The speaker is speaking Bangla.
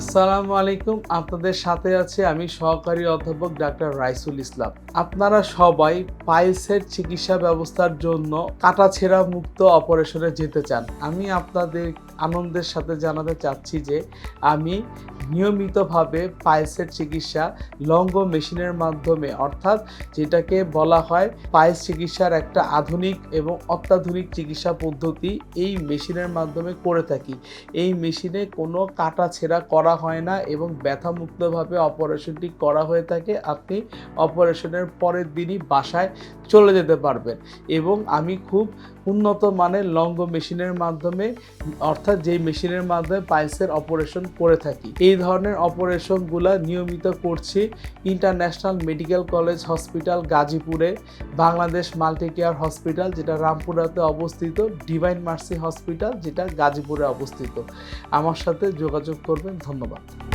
আসসালামু আলাইকুম, আপনাদের সাথে আছে আমি সহকারী অধ্যাপক ডাক্তার রাইসুল ইসলাম। আপনারা সবাই পাইলসের চিকিৎসা ব্যবস্থার জন্য কাটাছেঁড়া মুক্ত অপারেশনে যেতে চান। আমি আপনাদের আনন্দের সাথে জানাতে চাচ্ছি যে আমি নিয়মিতভাবে পাইলসের চিকিৎসা লঙ্গ মেশিনের মাধ্যমে, অর্থাৎ যেটাকে বলা হয় পাইলস চিকিৎসার একটা আধুনিক এবং অত্যাধুনিক চিকিৎসা পদ্ধতি এই মেশিনের মাধ্যমে করে থাকি। এই মেশিনে কোনো কাটা ছেঁড়া করা হয় না এবং ব্যথামুক্তভাবে অপারেশনটি করা হয়ে থাকে। আপনি অপারেশনের পরের দিনই বাসায় চলে যেতে পারবেন। এবং আমি খুব উন্নত মানের লঙ্গ মেশিনের মাধ্যমে, অর্থাৎ যেই মেশিনের মাধ্যমে পাইলসের অপারেশন করে থাকি। এই ধরনের অপারেশনগুলো নিয়মিত করছি ইন্টারন্যাশনাল মেডিকেল কলেজ হসপিটাল গাজীপুরে, বাংলাদেশ মাল্টি কেয়ার হসপিটাল যেটা রামপুরাতে অবস্থিত ডিভাইন মার্সি হসপিটাল যেটা গাজীপুরে অবস্থিত। আমার সাথে যোগাযোগ করবেন, ধন্যবাদ।